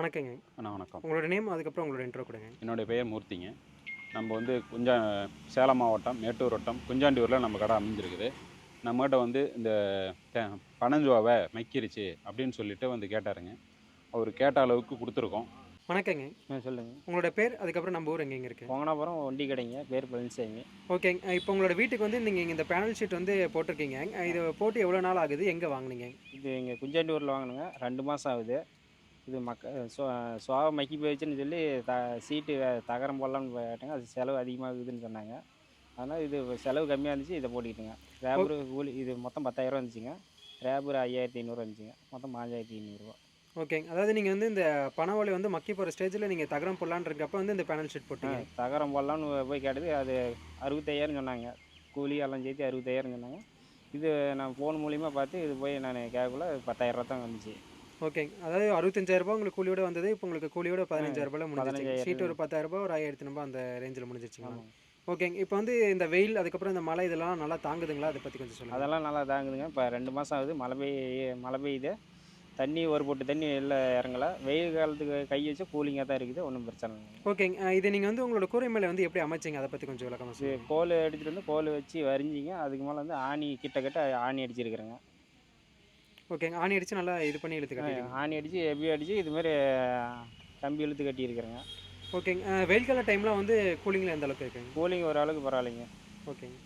வணக்கங்க. அண்ணா வணக்கம். உங்களோட நேம் அதுக்கப்புறம் உங்களோட இன்ட்ரோ கொடுங்க. என்னுடைய பெயர் மூர்த்திங்க. நம்ம வந்து குஞ்சா சேலம் மாவட்டம் மேட்டூர் வட்டம் குஞ்சாண்டியூரில் நம்ம கடை அமைஞ்சிருக்குது. நம்மகிட்ட வந்து இந்த பனஞ்சுவாவை மைக்கிருச்சு அப்படின்னு சொல்லிட்டு வந்து கேட்டாருங்க. அவர் கேட்ட அளவுக்கு கொடுத்துருக்கோம். வணக்கங்க. சொல்லுங்கள் உங்களோட பேர் அதுக்கப்புறம் நம்ம ஊர் எங்கெங்க இருக்கு? பொங்கனாபுரம் ஒண்டி கடைங்க பேர் பழனிசாமி ஓகேங்க. இப்போ உங்களோட வீட்டுக்கு வந்து நீங்கள் இந்த பேனல் ஷீட் வந்து போட்டிருக்கீங்க. இது போட்டு எவ்வளோ நாள் ஆகுது? எங்கே வாங்குனீங்க? இது இங்கே குஞ்சாண்டியூரில் வாங்கினுங்க. ரெண்டு மாதம் ஆகுது. இது மக்க சோ சோவை மக்கி போயிடுச்சுன்னு சொல்லி த சீட்டு தகரம் போடலாம்னு கேட்டாங்க அது செலவு அதிகமாகுதுன்னு சொன்னாங்க. அதனால் இது செலவு கம்மியாக இருந்துச்சு இதை போட்டுக்கிட்டுங்க. ரேபர் கூலி இது மொத்தம் பத்தாயிரம் இருந்துச்சுங்க. ரேபர் ஐயாயிரத்தி ஐநூறு இருந்துச்சுங்க. மொத்தம் பாஞ்சாயிரத்தி ஐநூறுரூவா ஓகேங்க. அதாவது நீங்கள் வந்து இந்த பனவோலி வந்து மக்கி போகிற ஸ்டேஜில் நீங்கள் தகரம் போடலான்னு இருக்கப்ப வந்து இந்த பேனல் ஷீட் போட்டீங்க. தகரம் போடலாம்னு போய் கேட்டது அது அறுபத்தையாயிரம் சொன்னாங்க. கூலி எல்லாம் சேர்த்து அறுபத்தாயிரம் சொன்னாங்க. இது நான் ஃபோன் மூலிமா பார்த்து இது போய் நான் கேட்கல பத்தாயிரரூவா தான் வந்துச்சு. ஓகேங்க அதாவது அறுபத்தஞ்சாயிரம் ரூபாய் உங்களுக்கு கூலியோட வந்தது இப்போ உங்களுக்கு கூலியோட பதினஞ்சாயிரம் ரூபாய் முடிஞ்சிச்சு. ஷீட் ஒரு பத்தாயிரம் ரூபாய் ஒரு ஆயிரத்தி ரூபாய் அந்த ரேஞ்சில் முடிஞ்சிருச்சுங்களா ஓகேங்க இப்போ வந்து இந்த வெயில் அதுக்கப்புறம் இந்த மழை இதெல்லாம் நல்லா தாங்குதுங்களா? அதை பற்றி கொஞ்சம் சொல்லுங்கள் அதெல்லாம் நல்லா தாங்குதுங்க. இப்போ ரெண்டு மாதம் ஆகுது. மழை பெய்ய மழை பெய்யுது. தண்ணி ஒரு பொட்டு தண்ணி வெளில இறங்கல. வெயில் காலத்துக்கு கை வச்சா கூலிங்காக தான் இருக்குது. ஒன்றும் பிரச்சனை இல்லை ஓகேங்க இது நீங்கள் வந்து உங்களோட கூரை மேலே வந்து எப்படி அமைச்சிங்க? அதை பற்றி கொஞ்சம் விளக்கமாக கோல் எடுத்துகிட்டு வந்து கோல் வச்சு வரிஞ்சிங்க. அதுக்கு மேலே வந்து ஆணி கிட்ட கிட்ட ஆணி அடிச்சிருக்கிறேங்க. ஓகேங்க. ஆணி அடிச்சு நல்லா இது பண்ணி இழுத்து கட்டிடுங்க. ஆணி அடித்து எப்படி அடித்து இதுமாரி கம்பி இழுத்து கட்டியிருக்கிறேங்க. ஓகேங்க. வெயில் கால டைம்லாம் வந்து கூலிங்கில் எந்த அளவுக்கு இருக்குங்க? கூலிங் ஓரளவுக்கு பரவாயில்லைங்க. ஓகேங்க.